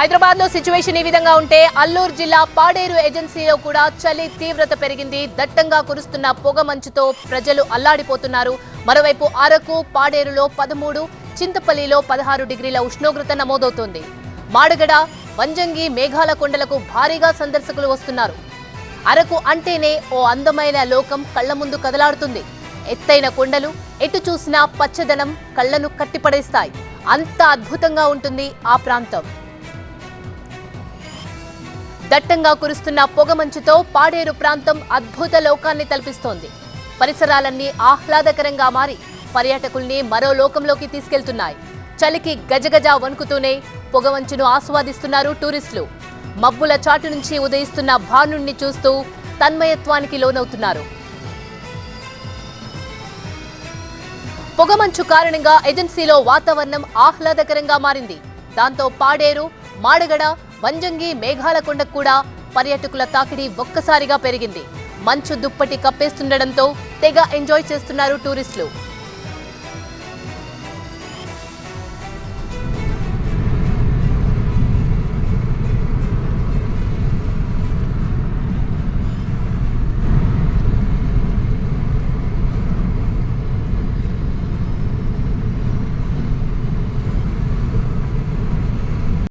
హైదరాబాద్లో సిచ్యువేషన్ ఈ విధంగా ఉంటే అల్లూరు జిల్లా పాడేరు ఏజెన్సీలో కూడా చలి తీవ్రత పెరిగింది. దట్టంగా కురుస్తున్న పొగ మంచుతో ప్రజలు అల్లాడిపోతున్నారు. మరోవైపు అరకు పాడేరులో పదమూడు చింతపల్లిలో పదహారు డిగ్రీల ఉష్ణోగ్రత నమోదవుతోంది. మాడగడ వంజంగి మేఘాల కొండలకు భారీగా సందర్శకులు వస్తున్నారు. అరకు అంటేనే ఓ అందమైన లోకం కళ్ళ ముందు కదలాడుతుంది. ఎత్తైన కొండలు ఎటు చూసినా పచ్చదనం కళ్ళను కట్టిపడేస్తాయి. అంత అద్భుతంగా ఉంటుంది ఆ ప్రాంతం. దట్టంగా కురుస్తున్న పొగమంచుతో పాడేరు ప్రాంతం అద్భుత లోకాన్ని తలపిస్తోంది. పరిసరాలన్నీ ఆహ్లాదకరంగా మారి పర్యాటకుల్ని మరో లోకంలోకి తీసుకెళ్తున్నాయి. చలికి గజగజ వణుకుతూనే పొగమంచును ఆస్వాదిస్తున్నారు టూరిస్టులు. మబ్బుల చాటు నుంచి ఉదయిస్తున్న భానుణ్ణి చూస్తూ తన్మయత్వానికి లోనవుతున్నారు. పొగమంచు కారణంగా ఏజెన్సీలో వాతావరణం ఆహ్లాదకరంగా మారింది. దాంతో పాడేరు మాడగడ వంజంగి మేఘాలకొండకు కూడా పర్యాటకుల తాకిడి ఒక్కసారిగా పెరిగింది. మంచు దుప్పటి కప్పేస్తుండటంతో తెగ ఎంజాయ్ చేస్తున్నారు టూరిస్టులు.